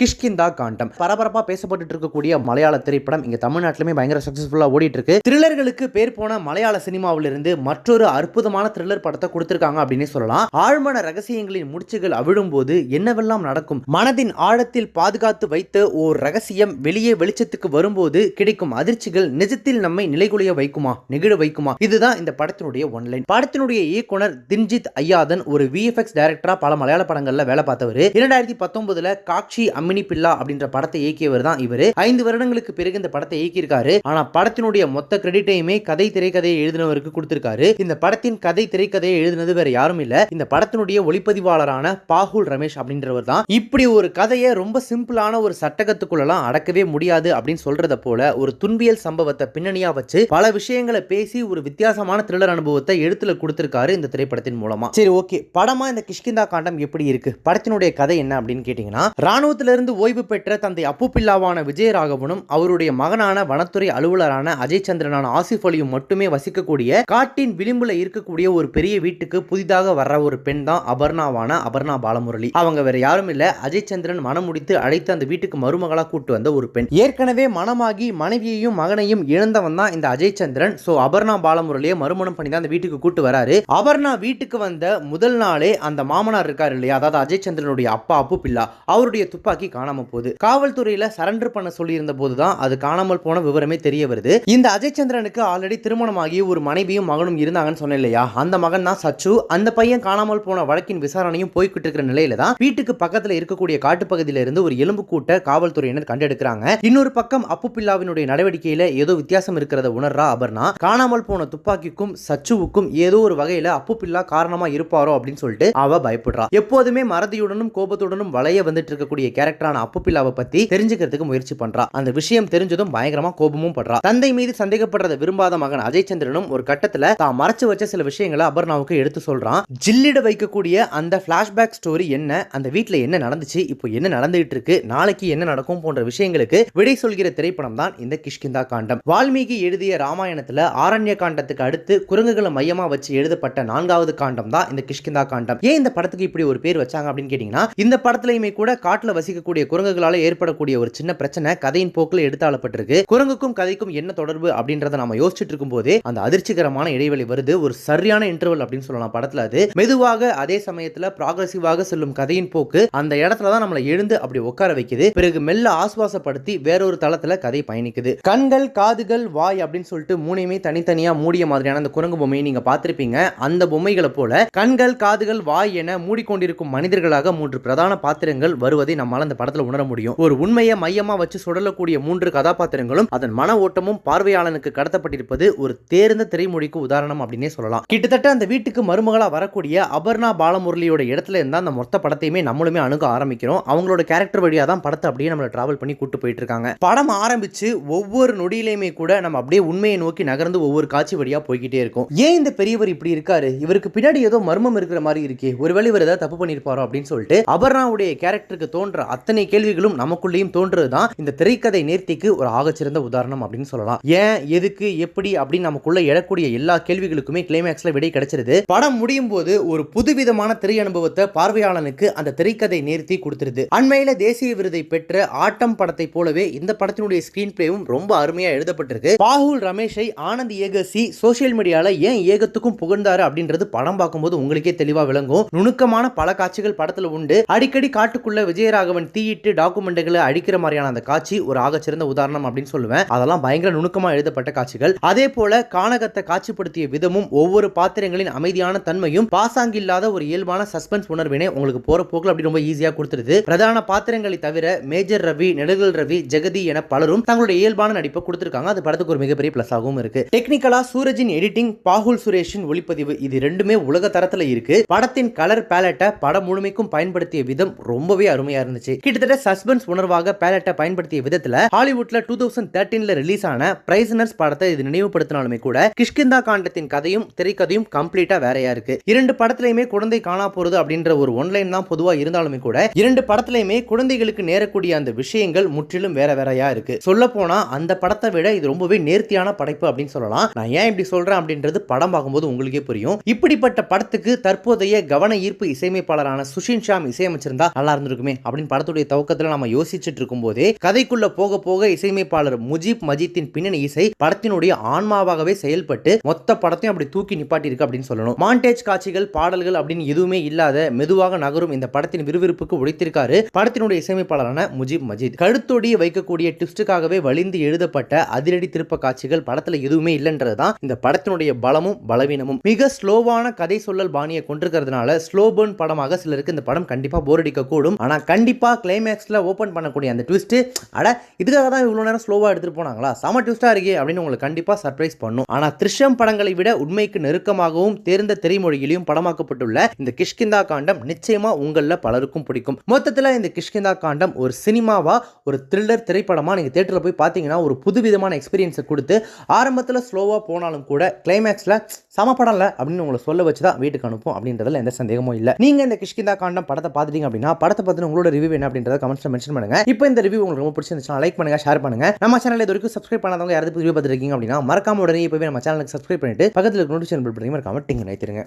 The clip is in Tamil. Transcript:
கிஷ்கிந்தா காண்டம். பரபரப்பா பேசப்பட்டு இருக்கக்கூடிய மலையாள திரைப்படம் இங்க தமிழ்நாட்டிலுமே பயங்கர சக்சஸ்ஃபுல்லா ஓடிட்டு இருக்கு த்ரில்லர்களுக்கு பேர் போன மலையாள சினிமாவிலிருந்து மற்றொரு அற்புதமான த்ரில்லர் படத்தை கொடுத்திருக்காங்க அப்படின்னு சொல்லலாம். ஆழ்மன ரகசியங்களின் முடிச்சுகள் அவிழும் போது என்னவெல்லாம் நடக்கும்? மனதின் ஆழத்தில் பாதுகாத்து வைத்த ஓர் ரகசியம் வெளியே வெளிச்சத்துக்கு வரும்போது கிடைக்கும் அதிர்ச்சிகள் நிஜத்தில் நம்மை நிலைகுலைய வைக்குமா? நெகிழ வைக்குமா? இதுதான் இந்த படத்தினுடைய ஒன்லைன் படத்தினுடைய இயக்குனர் தின்ஜித் ஐயாதன் ஒரு விஎஃப்எக்ஸ் டைரக்டரா பல மலையாள படங்கள்ல வேலை பார்த்தவர். இரண்டாயிரத்தி பத்தொன்பதுல காட்சி அம்மினி பில்லா அப்படின்ற படத்தை இயக்கியவர் தான் இவர். ஐந்து வருடங்களுக்கு பிறகு இந்த படத்தை இயக்கியிருக்காரு. ஆனா படத்தினுடைய மொத்த கிரெடிட்டையுமே கதை திரைக்கதையை எழுதினவருக்கு கொடுத்திருக்காரு. இந்த படத்தின் கதை திரைக்கதையை எழுதினது வேற யாரும் இல்ல. இந்த படத்தினுடைய ஒளிப்பதிவாளரான பாகுல் ரமேஷ் அப்படின்றவர் தான். இப்படி ஒரு கதையை ரொம்ப சிம்பிளான ஒரு சட்டகத்துக்குள்ளலாம் அடக்கவே முடியாது அப்படின்னு சொல்றத போல ஒரு துன்பியல் சம்பவத்தை பின்னணியா வச்சு பல விஷயங்களை பேசி ஒரு வித்தியாசமான த்ரில்லர் அனுபவத்தை எழுத்துல கொடுத்திருக்காரு இந்த திரைப்படத்தின் மூலமா. சரி ஓகே. படமா இந்த கிஷ்கிந்தா காண்டம் எப்படி இருக்கு? படத்தினுடைய கதை என்ன அப்படின்னு கேட்டீங்கன்னா ராணுவத்துல ராணுவத்திலிருந்து ஓய்வு பெற்ற தந்தை அப்பு பில்லாவான விஜயராகவனும் அவருடைய மகனான வனத்துறை அலுவலரான அஜய் சந்திரனான ஆசிஃப் அலியும் மட்டுமே வசிக்கக்கூடிய காட்டின் விளிம்புல இருக்கக்கூடிய ஒரு பெரிய வீட்டுக்கு புதிதாக வர்ற ஒரு பெண் தான் அபர்ணாவான அபர்ணா பாலமுரளி. அவங்க வேற யாரும் இல்ல. அஜய் சந்திரன் மனம் முடித்து அழைத்து அந்த வீட்டுக்கு மருமகளா கூட்டு வந்த ஒரு பெண். ஏற்கனவே மனமாகி மனைவியையும் மகனையும் இழந்தவன் தான் இந்த அஜய் சந்திரன். சோ அபர்ணா பாலமுரளியை மறுமணம் பண்ணி தான் அந்த வீட்டுக்கு கூட்டு வராரு. அபர்ணா வீட்டுக்கு வந்த முதல் நாளே அந்த மாமனார் இருக்காரு இல்லையா? அதாவது அஜய் சந்திரனுடைய அப்பா அப்பு பில்லா அவருடைய துப்பாக்கி காணாம போகுது. காவல்துறையில சரண்டர் பண்ண சொல்லியிருந்த போதுதான் அது காணாமல் போன விவரமே தெரிய வருது. இந்த அஜய் சந்திரனுக்கு ஆல்ரெடி திருமணமாகி ஒரு மனைவியும் மகனும் இருந்தாங்கன்னு சொன்னேன் இல்லையா? அந்த மகன் தான் சச்சு. அந்த பையன் காணாமல் போன வழக்கின் விசாரணையும் போய்கிட்டு இருக்கிற நிலையில தான் வீட்டுக்கு பக்கத்துல இருக்கக்கூடிய காட்டுப்பகுதியில இருந்து ஒரு எலும்பு கூட்ட காவல்துறையினர் கண்டெடுக்கிறாங்க. இன்னொரு பக்கம் அப்பு பில்லாவினுடைய நடவடிக்கையில ஏதோ வித்தியாசம் இருக்கிறத உணர்றா அபர்ணா. காணாமல் போன துப்பாக்கிக்கும் சச்சுவுக்கும் ஏதோ ஒரு வகையில அப்பு பில்லா காரணமா இருப்பாரோ அப்படின்னு சொல்லிட்டு அவ பயப்படுறா. எப்போதுமே மறதியுடனும் கோபத்துடனும் வளைய வந்துட்டு இருக்கக்கூடிய கேரக்டரான அப்பு பத்தி தெரிஞ்சுக்கிறதுக்கு முயற்சி பண்றா. அந்த விஷயம் தெரிஞ்சதும் பயங்கரமா கோபமும் படுறா. தந்தை மீது சந்தேகப்படுறத விரும்பாத மகன் அஜய் சந்திரனும் ஒரு கட்டத்துல தான் மறைச்சு வச்ச சில விஷயங்களை அபர்ணாவுக்கு எடுத்து சொல்றான். ஜில்லிட வைக்கக்கூடிய அந்த பிளாஷ்பேக் ஸ்டோரி என்ன அந்த வீட்டுல என்ன நடந்துச்சு இப்போ என்ன நடந்துகிட்டு இருக்கு நாளைக்கு என்ன நடக்கும் போன்ற விஷயங்களுக்கு விடை சொல்கிற திரைப்படம் தான் இந்த கிஷ்கிந்தா காண்டம். வால்மீகி எழுதிய ராமாயணத்துல ஆரண்ய காண்டத்துக்கு அடுத்து குரங்குகளை மையமா வச்சு எழுதப்பட்ட நான்காவது காண்டம் தான் இந்த கிஷ்கிந்தா காண்டம். ஏன் இந்த படத்துக்கு இப்படி ஒரு பேர் வச்சாங்க அப்படின்னு கேட்டீங்கன்னா இந்த படத்துலயுமே கூட காட்டுல வசிக்க இருக்கக்கூடிய குரங்குகளால ஏற்படக்கூடிய ஒரு சின்ன பிரச்சனை கதையின் போக்கில் எடுத்தாளப்பட்டிருக்கு. குரங்குக்கும் கதைக்கும் என்ன தொடர்பு அப்படின்றத நம்ம யோசிச்சுட்டு இருக்கும் போதே அந்த அதிர்ச்சிகரமான இடைவெளி வருது. ஒரு சரியான இன்டர்வல் அப்படின்னு சொல்லலாம் படத்துல அது. மெதுவாக அதே சமயத்துல ப்ராக்ரசிவாக செல்லும் கதையின் போக்கு அந்த இடத்துல தான் நம்மளை எழுந்து அப்படி உட்கார வைக்குது. பிறகு மெல்ல ஆசுவாசப்படுத்தி வேறொரு தளத்துல கதை பயணிக்குது. கண்கள் காதுகள் வாய் அப்படின்னு சொல்லிட்டு மூணையுமே தனித்தனியா மூடிய மாதிரியான அந்த குரங்கு பொம்மையை நீங்க பார்த்திருப்பீங்க. அந்த பொம்மைகளை போல கண்கள் காதுகள் வாய் என மூடிக்கொண்டிருக்கும் மனிதர்களாக மூன்று பிரதான பாத்திரங்கள் வருவதை நம்மால அந்த படத்துல உணர முடியும். ஒரு உண்மையை மையமா வச்சு சுடலக்கூடிய மூன்று கதாபாத்திரங்களும் அதன் மன ஓட்டமும் பார்வையாளனுக்கு கடத்தப்பட்டிருப்பது ஒரு தேர்ந்த திரைமொழிக்கு உதாரணம் அப்படின்னே சொல்லலாம். கிட்டத்தட்ட அந்த வீட்டுக்கு மருமகளா வரக்கூடிய அபர்ணா பாலமுரளியோட இடத்துல இருந்தா அந்த மொத்த படத்தையுமே நம்மளுமே அணுக ஆரம்பிக்கிறோம். அவங்களோட கேரக்டர் வழியா தான் படத்தை அப்படியே நம்மளை டிராவல் பண்ணி கூட்டு போயிட்டு இருக்காங்க. படம் ஆரம்பிச்சு ஒவ்வொரு நொடியிலையுமே கூட நம்ம அப்படியே உண்மையை நோக்கி நகர்ந்து ஒவ்வொரு காட்சி வழியா போய்கிட்டே இருக்கும். ஏன் இந்த பெரியவர் இப்படி இருக்காரு? இவருக்கு பின்னாடி ஏதோ மர்மம் இருக்கிற மாதிரி இருக்கே. ஒருவேளை இவர் ஏதாவது தப்பு பண்ணிருப்பாரோ அப்படின்னு சொல்லிட்டு அபர்ணாவுடைய கேரக்டருக்கு தோன்ற அத்தனை கேள்விகளும் நமக்குள்ளேயும் தோன்றது தான் இந்த திரைக்கதை நேர்த்திக்கு ஒரு ஆகச்சிறந்த உதாரணம் அப்படின்னு சொல்லலாம். ஏன் எதுக்கு எப்படி அப்படின்னு நமக்குள்ள எழக்கூடிய எல்லா கேள்விகளுக்குமே கிளைமேக்ஸ்ல விடை கிடைச்சிருது. படம் முடியும் போது ஒரு புதுவிதமான திரை அனுபவத்தை பார்வையாளனுக்கு அந்த திரைக்கதை நேர்த்தி கொடுத்துருது. அண்மையில தேசிய விருதை பெற்ற ஆட்டம் படத்தை போலவே இந்த படத்தினுடைய ஸ்கிரீன் பிளேவும் ரொம்ப அருமையா எழுதப்பட்டிருக்கு. பாகுல் ரமேஷை ஆனந்த் ஏகசி சோஷியல் மீடியால ஏன் ஏகத்துக்கும் புகழ்ந்தாரு அப்படின்றது படம் பார்க்கும்போது உங்களுக்கே தெளிவா விளங்கும். நுணுக்கமான பல காட்சிகள் படத்துல உண்டு. அடிக்கடி காட்டுக்குள்ள விஜயராகவன் தீயிட்டு டாக்குமெண்ட்டுகளை அழிக்கிற மாதிரியான அந்த காட்சி ஒரு ஆகச்சிறந்த உதாரணம் அப்படின்னு சொல்லுவேன். அதெல்லாம் பயங்கர நுணுக்கமா எழுதப்பட்ட காட்சிகள். அதே போல கானகத்தை காட்சிப்படுத்திய விதமும் ஒவ்வொரு பாத்திரங்களின் அமைதியான தன்மையும் பாசாங்கில்லாத ஒரு இயல்பான சஸ்பென்ஸ் உணர்வினை உங்களுக்கு போற போக்கில் அப்படி ரொம்ப ஈஸியா கொடுத்துருது. பிரதான பாத்திரங்களை தவிர மேஜர் ரவி நெடுகல் ரவி ஜெகதி என பலரும் தங்களுடைய இயல்பான நடிப்பை கொடுத்திருக்காங்க. அது படத்துக்கு ஒரு மிகப்பெரிய பிளஸ் ஆகவும் இருக்கு. டெக்னிக்கலா சூரஜின் எடிட்டிங் பாகுல் சுரேஷின் ஒளிப்பதிவு இது ரெண்டுமே உலக தரத்துல இருக்கு. படத்தின் கலர் பேலட்டை படம் முழுமைக்கும் பயன்படுத்திய விதம் ரொம்பவே அருமையா இருந்துச்சு. கிட்டத்தட்ட சஸ்பென்ஸ் உணர்வாக பேலட்டை பயன்படுத்திய விதத்துல ஹாலிவுட்ல டூ தௌசண்ட் தேர்ட்டீன்ல ரிலீஸ் ஆன பிரைசனர்ஸ் படத்தை இது நினைவுபடுத்தினாலுமே கூட கிஷ்கிந்தா காண்டத்தின் கதையும் திரைக்கதையும் கம்ப்ளீட்டா வேறையா இருக்கு. இரண்டு படத்திலையுமே குழந்தை காணா போறது அப்படின்ற ஒரு ஒன்லைன் தான் பொதுவா இருந்தாலுமே கூட இரண்டு படத்திலையுமே குழந்தைகளுக்கு நேரக்கூடிய அந்த விஷயங்கள் முற்றிலும் வேற வேறையா இருக்கு. சொல்ல போனா அந்த படத்தை விட இது ரொம்பவே நேர்த்தியான படைப்பு அப்படின்னு சொல்லலாம். நான் ஏன் இப்படி சொல்றேன் அப்படின்றது படம் பார்க்கும்போது உங்களுக்கே புரியும். இப்படிப்பட்ட படத்துக்கு தற்போதைய கவன ஈர்ப்பு இசையமைப்பாளரான சுஷின் ஷாம் இசையமைச்சிருந்தா நல்லா இருந்திருக்குமே அப்படின்னு படத்தை படத்துடைய துவக்கத்துல நம்ம யோசிச்சுட்டு இருக்கும்போதே கதைக்குள்ள போக போக இசையமைப்பாளர் முஜீப் மஜீத்தின் பின்னணி இசை படத்தினுடைய ஆன்மாவாகவே செயல்பட்டு மொத்த படத்தையும் அப்படி தூக்கி நிப்பாட்டி இருக்கு அப்படின்னு சொல்லணும். மாண்டேஜ் காட்சிகள் பாடல்கள் அப்படின்னு எதுவுமே இல்லாத மெதுவாக நகரும் இந்த படத்தின் விறுவிறுப்புக்கு உழைத்திருக்காரு படத்தினுடைய இசையமைப்பாளரான முஜீப் மஜீத். கழுத்தொடியை வைக்கக்கூடிய ட்விஸ்டுக்காகவே வலிந்து எழுதப்பட்ட அதிரடி திருப்ப காட்சிகள் படத்துல எதுவுமே இல்லைன்றது தான் இந்த படத்தினுடைய பலமும் பலவீனமும். மிக ஸ்லோவான கதை சொல்லல் பாணியை கொண்டிருக்கிறதுனால ஸ்லோ பேர்ன் படமாக சிலருக்கு இந்த படம் கண்டிப்பா போர் அடிக்க கூடும் ஆனா கண்டிப்பா கிளைமேக்ஸ்ல ஓப்பன் பண்ணக்கூடிய அந்த ட்விஸ்ட்டு அட இதுக்காக தான் இவ்வளோ நேரம் ஸ்லோவாக எடுத்துட்டு போனாங்களா? செம ட்விஸ்ட்டாக இருக்கே அப்படின்னு உங்களுக்கு கண்டிப்பாக சர்ப்ரைஸ் பண்ணும். ஆனால் திருஷ்யம் படங்களை விட உண்மைக்கு நெருக்கமாகவும் தேர்ந்த திரைமொழியிலையும் படமாக்கப்பட்டுள்ள இந்த கிஷ்கிந்தா காண்டம் நிச்சயமா உங்களில் பலருக்கும் பிடிக்கும். மொத்தத்தில் இந்த கிஷ்கிந்தா காண்டம் ஒரு சினிமாவா ஒரு த்ரில்லர் திரைப்படமா நீங்க தேட்டரில் போய் பார்த்தீங்கன்னா ஒரு புதுவிதமான எக்ஸ்பீரியன்ஸை கொடுத்து ஆரம்பத்தில் ஸ்லோவாக போனாலும் கூட கிளைமேக்ஸ்ல சம படம் அப்படின்னு உங்களை சொல்ல வச்சு தான் வீட்டுக்கு அனுப்பும் அப்படின்றதுல எந்த சந்தேகமும் இல்லை. நீங்க இந்த கிஷ்கிந்தா காண்டம் படத்தை பார்த்துட்டீங்க அப்படின்னா படத்தை பத்தின உங்களோட ரிவ்யூ என்ன அப்படின்றத கமெண்ட்ஸ்ல மென்ஷன் பண்ணுங்க. இப்போ இந்த ரிவ்யூ உங்களுக்கு ரொம்ப பிடிச்சிருந்துச்சுன்னா லைக் பண்ணுங்க ஷேர் பண்ணுங்க. நம்ம சேனல் இது வரைக்கும் சப்ஸ்கிரைப் பண்ணாதவங்க யாராவது ரிவ்யூ பார்த்துருக்கீங்க அப்படின்னா மறக்காம உடனே இப்பவே நம்ம சேனலுக்கு சப்ஸ்கிரைப் பண்ணிட்டு பக்கத்தில் இருக்க நோட்டிஃபிகேஷன் பில் பண்ணி மறக்காம டிங் நினைத்திருங்க